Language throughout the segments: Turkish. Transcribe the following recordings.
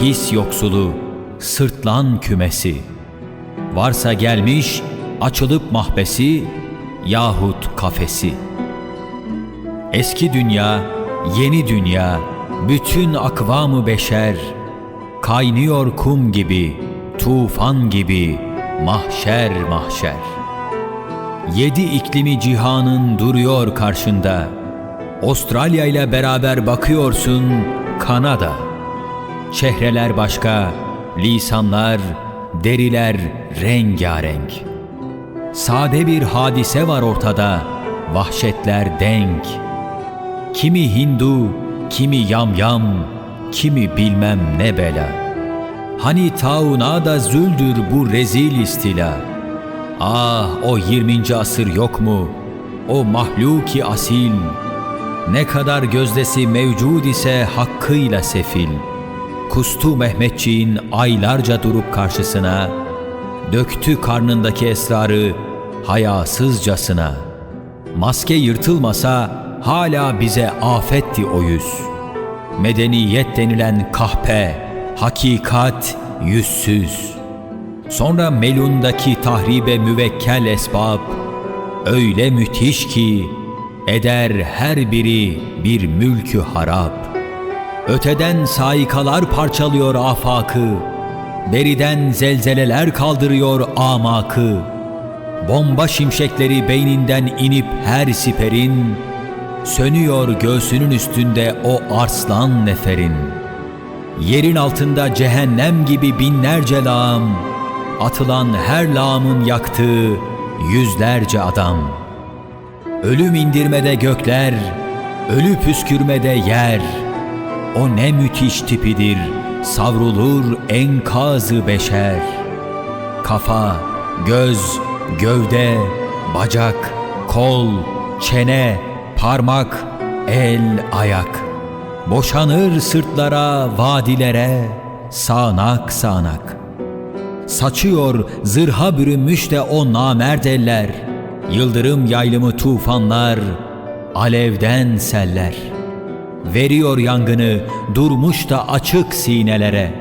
his yoksulu, sırtlan kümesi. Varsa gelmiş açılıp mahbesi yahut kafesi. Eski dünya, yeni dünya, bütün akvamı beşer, kaynıyor kum gibi, tufan gibi, mahşer mahşer. Yedi iklimi cihanın duruyor karşında. Avustralya ile beraber bakıyorsun Kanada. Çehreler başka, lisanlar, deriler rengarenk. Sade bir hadise var ortada, vahşetler denk. Kimi Hindu, kimi yamyam, kimi bilmem ne bela. Hani tauna da züldür bu rezil istila. Ah o 20. asır yok mu? O mahluki asil. Ne kadar gözdesi mevcud ise hakkıyla sefil. Kustu Mehmetçiğin aylarca durup karşısına, döktü karnındaki esrarı hayasızcasına. Maske yırtılmasa hala bize afetti o yüz. Medeniyet denilen kahpe, hakikat yüzsüz. Sonra Melun'daki tahribe müvekkel esbab öyle müthiş ki eder her biri bir mülkü harap. Öteden saikalar parçalıyor afakı, beriden zelzeleler kaldırıyor amakı. Bomba şimşekleri beyninden inip her siperin, sönüyor göğsünün üstünde o arslan neferin. Yerin altında cehennem gibi binlerce lağım, atılan her lağımın yaktığı yüzlerce adam. Ölüm indirmede gökler, ölü püskürmede yer. O ne müthiş tipidir, savrulur enkazı beşer. Kafa, göz, gövde, bacak, kol, çene, parmak, el, ayak. Boşanır sırtlara, vadilere, sağanak sağanak. Saçıyor zırha bürünmüş de o namert eller. Yıldırım yaylımı tufanlar, alevden seller. Veriyor yangını durmuş da açık sinelere.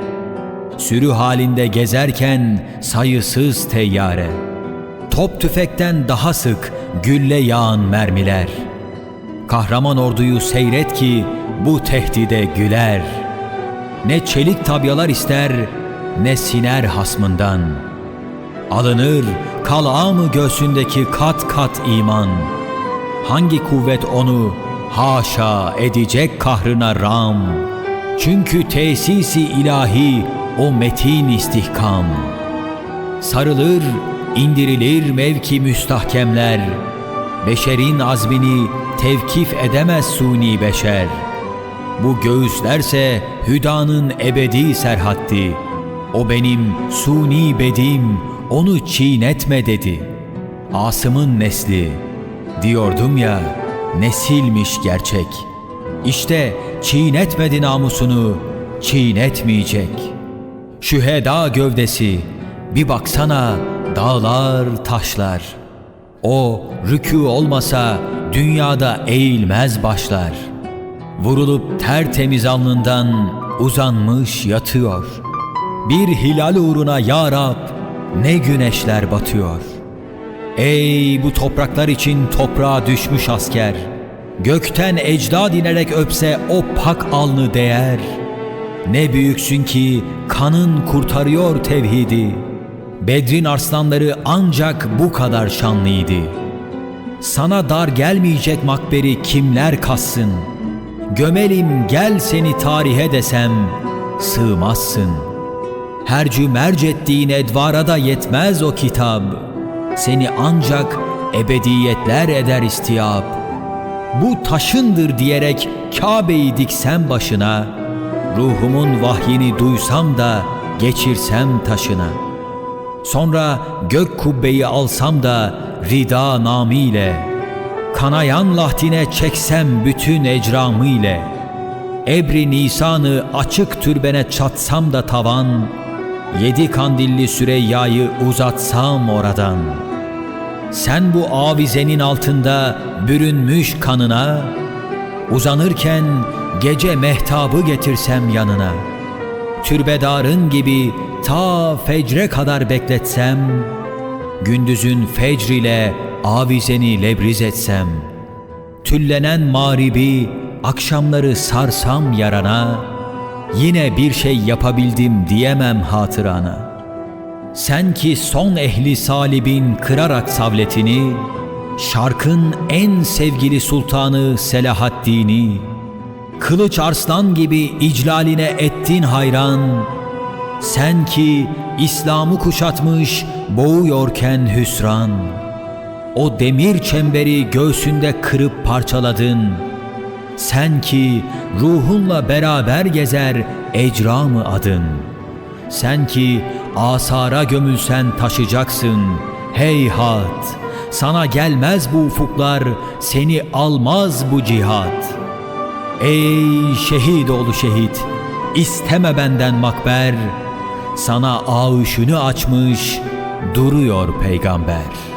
Sürü halinde gezerken sayısız teyyare. Top tüfekten daha sık gülle yağan mermiler. Kahraman orduyu seyret ki bu tehdide güler. Ne çelik tabyalar ister ne siner hasmından. Alınır kala mı göğsündeki kat kat iman. Hangi kuvvet onu haşa edecek kahrına ram. Çünkü tesisi ilahi o metin istihkam. Sarılır, indirilir mevki müstahkemler. Beşerin azmini tevkif edemez suni beşer. Bu göğüslerse hüdanın ebedi serhatti. O benim suni bedim, onu çiğnetme dedi. Asım'ın nesli, diyordum ya, nesilmiş gerçek. İşte çiğnetmedi namusunu, çiğnetmeyecek. Şüheda gövdesi, bir baksana dağlar taşlar. O rükû olmasa dünyada eğilmez başlar. Vurulup tertemiz alnından uzanmış yatıyor. Bir hilal uğruna ya Rab ne güneşler batıyor. Ey bu topraklar için toprağa düşmüş asker. Gökten ecdad inerek öpse o pak alnı değer. Ne büyüksün ki kanın kurtarıyor tevhidi. Bedrin arslanları ancak bu kadar şanlıydı. Sana dar gelmeyecek makberi kimler kassın? Gömelim gel seni tarihe desem sığmazsın. Hercü merc ettiğin edvara da yetmez o kitap. Seni ancak ebediyetler eder istiyap. Bu taşındır diyerek Kabe'yi diksen başına, ruhumun vahyini duysam da geçirsem taşına. Sonra gök kubbeyi alsam da rida namiyle, kanayan lahtine çeksem bütün ecramı ile, ebri nisanı açık türbene çatsam da tavan, yedi kandilli Süreyya'yı uzatsam oradan. Sen bu avizenin altında bürünmüş kanına, uzanırken gece mehtabı getirsem yanına, türbedarın gibi ta fecre kadar bekletsem, gündüzün fecr ile avizeni lebriz etsem, tüllenen mağribi akşamları sarsam yarana, yine bir şey yapabildim diyemem hatırana. Sen ki son ehli salibin kırarak savletini, şarkın en sevgili sultanı Selahaddin'i, kılıç arslan gibi iclaline ettin hayran, sen ki İslam'ı kuşatmış boğuyorken hüsran, o demir çemberi göğsünde kırıp parçaladın, sen ki ruhunla beraber gezer ecramı adın. Sen ki asara gömülsen taşacaksın. Heyhat! Sana gelmez bu ufuklar, seni almaz bu cihat. Ey şehit oğlu şehit, isteme benden makber. Sana ağışını açmış, duruyor peygamber.''